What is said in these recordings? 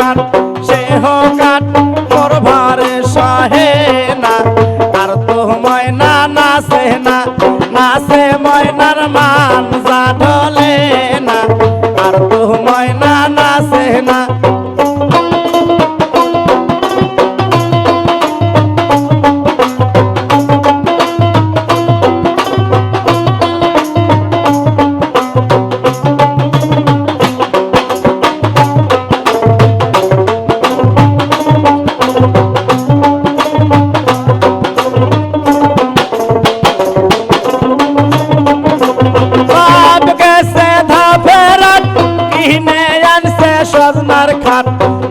quatro আনছে সজনার খাট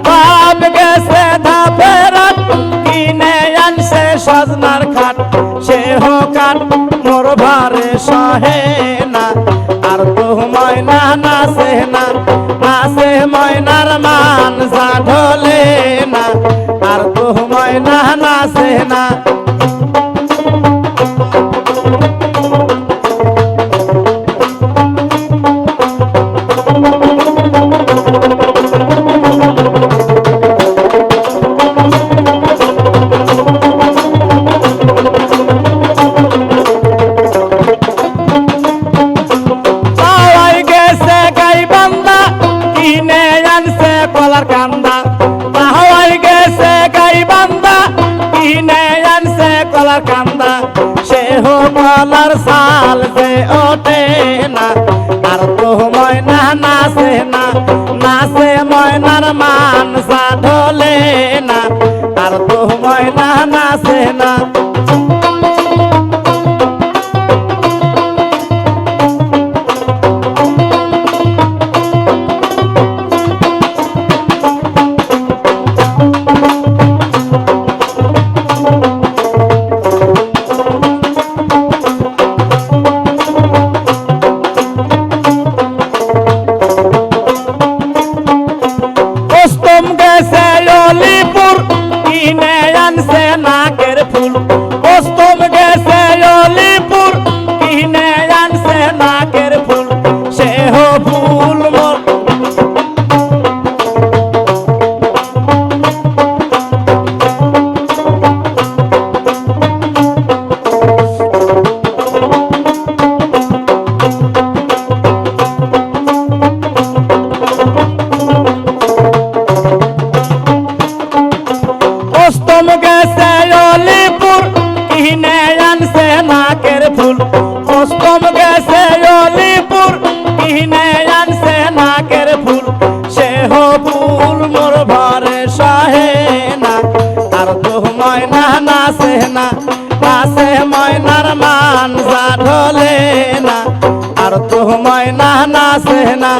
বাপ গেছে ধাপেরাত কিনে আনছে সজনার খাট সে হোকাট মোর ভারে সহে না। আর তো ময়না নাচে না, নাচে ময়নার মান যা ঢলে না। আর তো ময়না নাচে না সে হো কলার সাল সে ওঠে না আর তো ময়না নাচে না, নাচে ময়নার মান সা ঢলে না আর তো ময়না নাচে না। অষ্টম গেছে অলিপুর অষ্টম গেছে অলিপুর, কিনে আনছে ফুল। সে হবুল মোর ভরে সাহে না আর তো ময়না নাচে না, নাচে ময়নার মান ঢলে না আর তো ময়না নাচে না।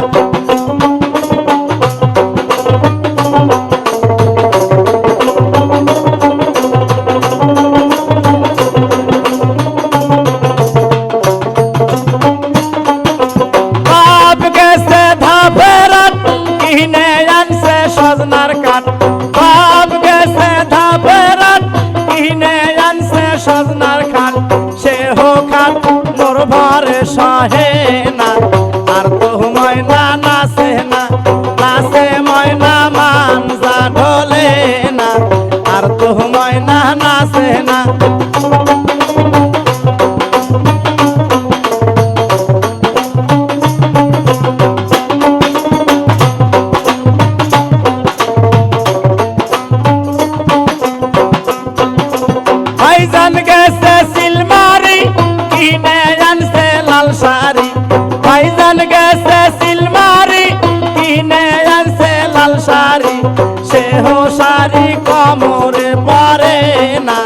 ভরে না, আর তো ময়না নাচে না, নাচে ময়না মান যা ঢলে না, আর তো ময়না নাচে না শাড়ি ভাইজান গেছে সিলমারি, কিনে আনছে লাল শাড়ি। সে হো শাড়ি কমরে পরে না।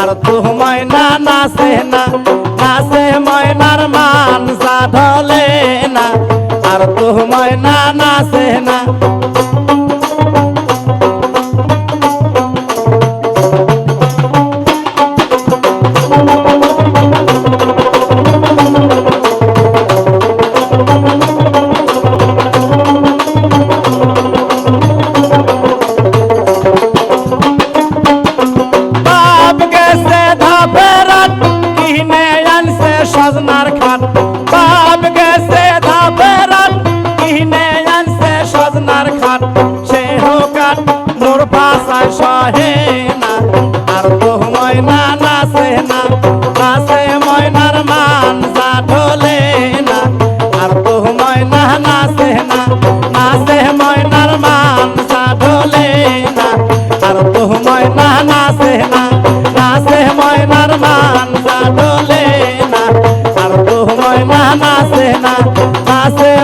আর তো ময়না নাচে না, নাচে ময়নার মান ঢলে না। আর তো ময়না নাচে না। বাসে না বাসে